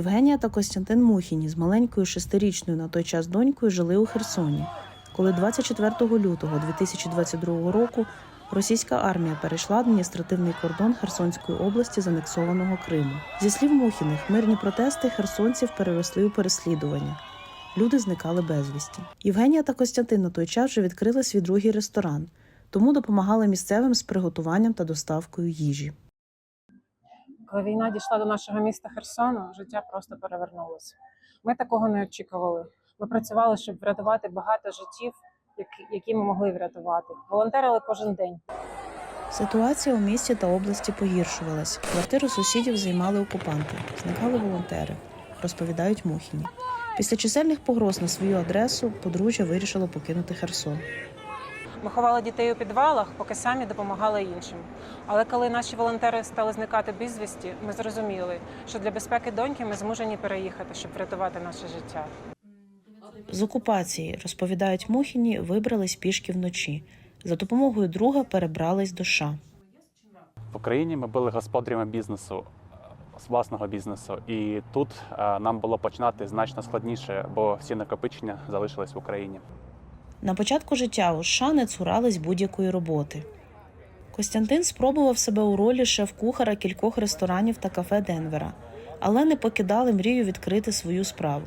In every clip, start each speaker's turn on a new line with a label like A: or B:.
A: Євгенія та Костянтин Мухіні з маленькою шестирічною на той час донькою жили у Херсоні. Коли 24 лютого 2022 року російська армія перейшла адміністративний кордон Херсонської області з анексованого Криму. Зі слів Мухіних, мирні протести херсонців переросли у переслідування. Люди зникали безвісті. Євгенія та Костянтин на той час вже відкрили свій другий ресторан, тому допомагали місцевим з приготуванням та доставкою їжі.
B: Коли війна дійшла до нашого міста Херсону, життя просто перевернулося. Ми такого не очікували. Ми працювали, щоб врятувати багато життів, які- ми могли врятувати. Волонтерили кожен день.
A: Ситуація у місті та області погіршувалась. Квартиру сусідів займали окупанти, зникали волонтери, розповідають Мухіні. Після чисельних погроз на свою адресу подружжя вирішило покинути Херсон.
B: Ми ховали дітей у підвалах, поки самі допомагали іншим. Але коли наші волонтери стали зникати безвісті, ми зрозуміли, що для безпеки доньки ми змушені переїхати, щоб врятувати наше життя.
A: З окупації, розповідають Мухіні, вибрались пішки вночі. За допомогою друга перебрались до США.
C: В Україні ми були господарями бізнесу, з власного бізнесу, і тут е, нам було починати значно складніше, бо всі накопичення залишились в Україні.
A: На початку життя у США не цурались будь-якої роботи. Костянтин спробував себе у ролі шеф-кухара кількох ресторанів та кафе Денвера, але не покидали мрію відкрити свою справу.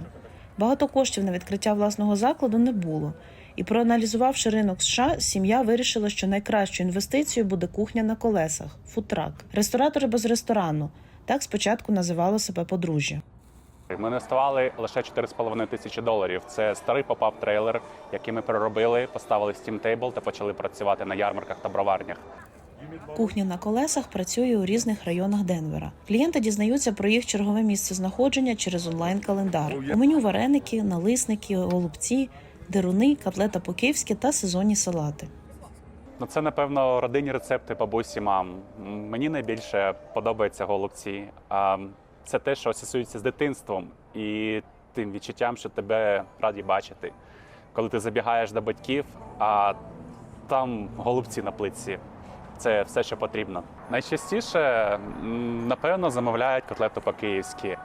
A: Багато коштів на відкриття власного закладу не було, і проаналізувавши ринок США, сім'я вирішила, що найкращою інвестицією буде кухня на колесах футрак. Ресторатори без ресторану. Так спочатку називало себе подружжя.
C: Ми інвестували лише 4,5 тисячі доларів. Це старий попап трейлер, який ми переробили, поставили Table та почали працювати на ярмарках та броварнях.
A: Кухня на колесах працює у різних районах Денвера. Клієнти дізнаються про їх чергове місце знаходження через онлайн-календар. У меню вареники, налисники, голубці, деруни, котлета по-київськи та сезонні салати.
C: Ну, це, напевно, родинні рецепти бабусі, мам. Мені найбільше подобаються голубці. А це те, що асоціюється з дитинством і тим відчуттям, що тебе раді бачити. Коли ти забігаєш до батьків, а там голубці на плитці. Це все, що потрібно. Найчастіше, напевно, замовляють котлету по-київськи.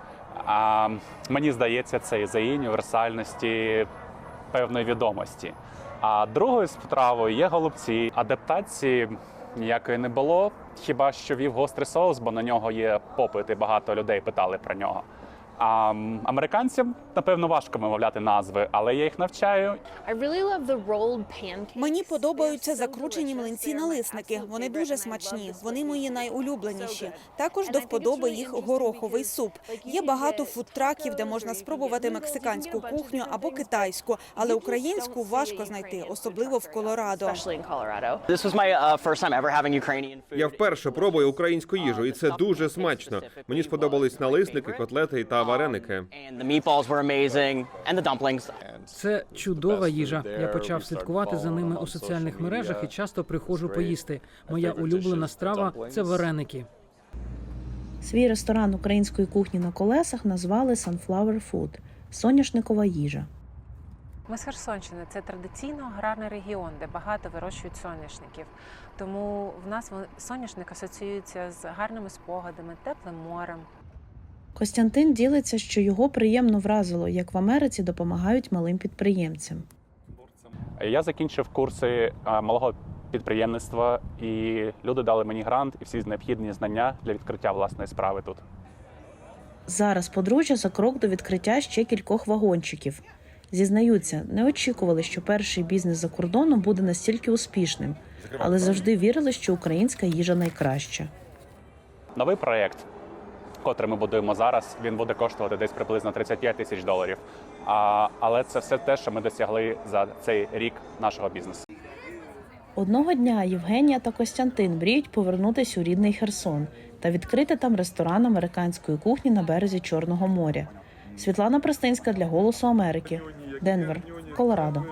C: А мені здається, це із-за її універсальності певної відомості. А другою стравою є голубці. Адаптації ніякої не було. Хіба що вів гострий соус, бо на нього є попит, і багато людей питали про нього. А американцям, напевно, важко вимовляти назви, але я їх навчаю.
D: Мені подобаються закручені млинці налисники. Вони дуже смачні. Вони мої найулюбленіші. Також до вподоби їх гороховий суп. Є багато фудтраків, де можна спробувати мексиканську кухню або китайську, але українську важко знайти, особливо в Колорадо.
E: Uh.
F: Я вперше пробую українську їжу, і це дуже смачно. Мені сподобались налисники, котлети та вареники.
E: And the meatballs were amazing, and the dumplings.
G: Це чудова їжа. Я почав слідкувати за ними у соціальних мережах і часто приходжу поїсти. Моя улюблена страва це вареники.
A: Свій ресторан української кухні на колесах назвали Sunflower Food – соняшникова їжа.
B: Ми з Херсонщини це традиційно аграрний регіон, де багато вирощують соняшників. Тому в нас соняшник асоціюється з гарними спогадами, теплим морем.
A: Костянтин ділиться, що його приємно вразило, як в Америці допомагають малим підприємцям.
C: Я закінчив курси малого підприємництва, і люди дали мені грант і всі необхідні знання для відкриття власної справи тут.
A: Зараз подружжя за крок до відкриття ще кількох вагончиків. Зізнаються, не очікували, що перший бізнес за кордоном буде настільки успішним, але завжди вірили, що українська їжа найкраща.
C: Новий проєкт, котрий ми будуємо зараз, він буде коштувати десь приблизно 35 тисяч доларів. А, але це все те, що ми досягли за цей рік нашого бізнесу.
A: Одного дня Євгенія та Костянтин мріють повернутися у рідний Херсон та відкрити там ресторан американської кухні на березі Чорного моря. Світлана Простинська для Голосу Америки, Денвер, Колорадо.